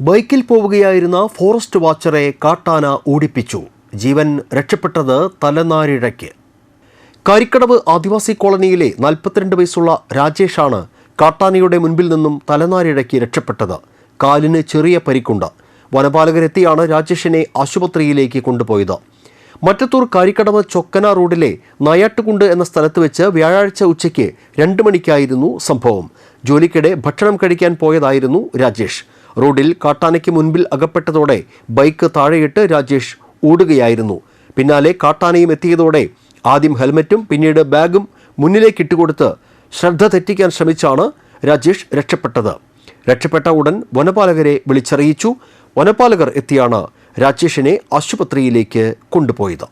ബൈക്കിൽ പോവുകയായിരുന്ന ഫോറസ്റ്റ് വാച്ചറെ കാട്ടാന ഓടിപ്പിച്ചു. ജീവൻ രക്ഷപ്പെട്ടത് തലനാരിഴയ്ക്ക്. കാരിക്കടവ് ആദിവാസി കോളനിയിലെ നാൽപ്പത്തിരണ്ട് വയസ്സുള്ള രാജേഷാണ് കാട്ടാനയുടെ മുൻപിൽ നിന്നും തലനാരിഴയ്ക്ക് രക്ഷപ്പെട്ടത്. കാലിന് ചെറിയ പരിക്കുണ്ട്. വനപാലകരെത്തിയാണ് രാജേഷിനെ ആശുപത്രിയിലേക്ക് കൊണ്ടുപോയത്. മറ്റത്തൂർ കാരിക്കടവ് ചൊക്കന റോഡിലെ നായാട്ടുകുണ്ട് എന്ന സ്ഥലത്ത് വെച്ച് വ്യാഴാഴ്ച ഉച്ചയ്ക്ക് രണ്ട് മണിക്കായിരുന്നു സംഭവം. ജോലിക്കിടെ ഭക്ഷണം കഴിക്കാൻ പോയതായിരുന്നു രാജേഷ്. റോഡിൽ കാട്ടാനയ്ക്ക് മുൻപിൽ അകപ്പെട്ടതോടെ ബൈക്ക് താഴെയിട്ട് രാജേഷ് ഓടുകയായിരുന്നു. പിന്നാലെ കാട്ടാനയും എത്തിയതോടെ ആദ്യം ഹെൽമറ്റും പിന്നീട് ബാഗും മുന്നിലേക്ക് ഇട്ടുകൊടുത്ത് ശ്രദ്ധ തെറ്റിക്കാൻ ശ്രമിച്ചാണ് രാജേഷ് രക്ഷപ്പെട്ടത്. രക്ഷപ്പെട്ട ഉടൻ വനപാലകരെ വിളിച്ചറിയിച്ചു. വനപാലകർ എത്തിയാണ് രാജേഷിനെ ആശുപത്രിയിലേക്ക് കൊണ്ടുപോയത്.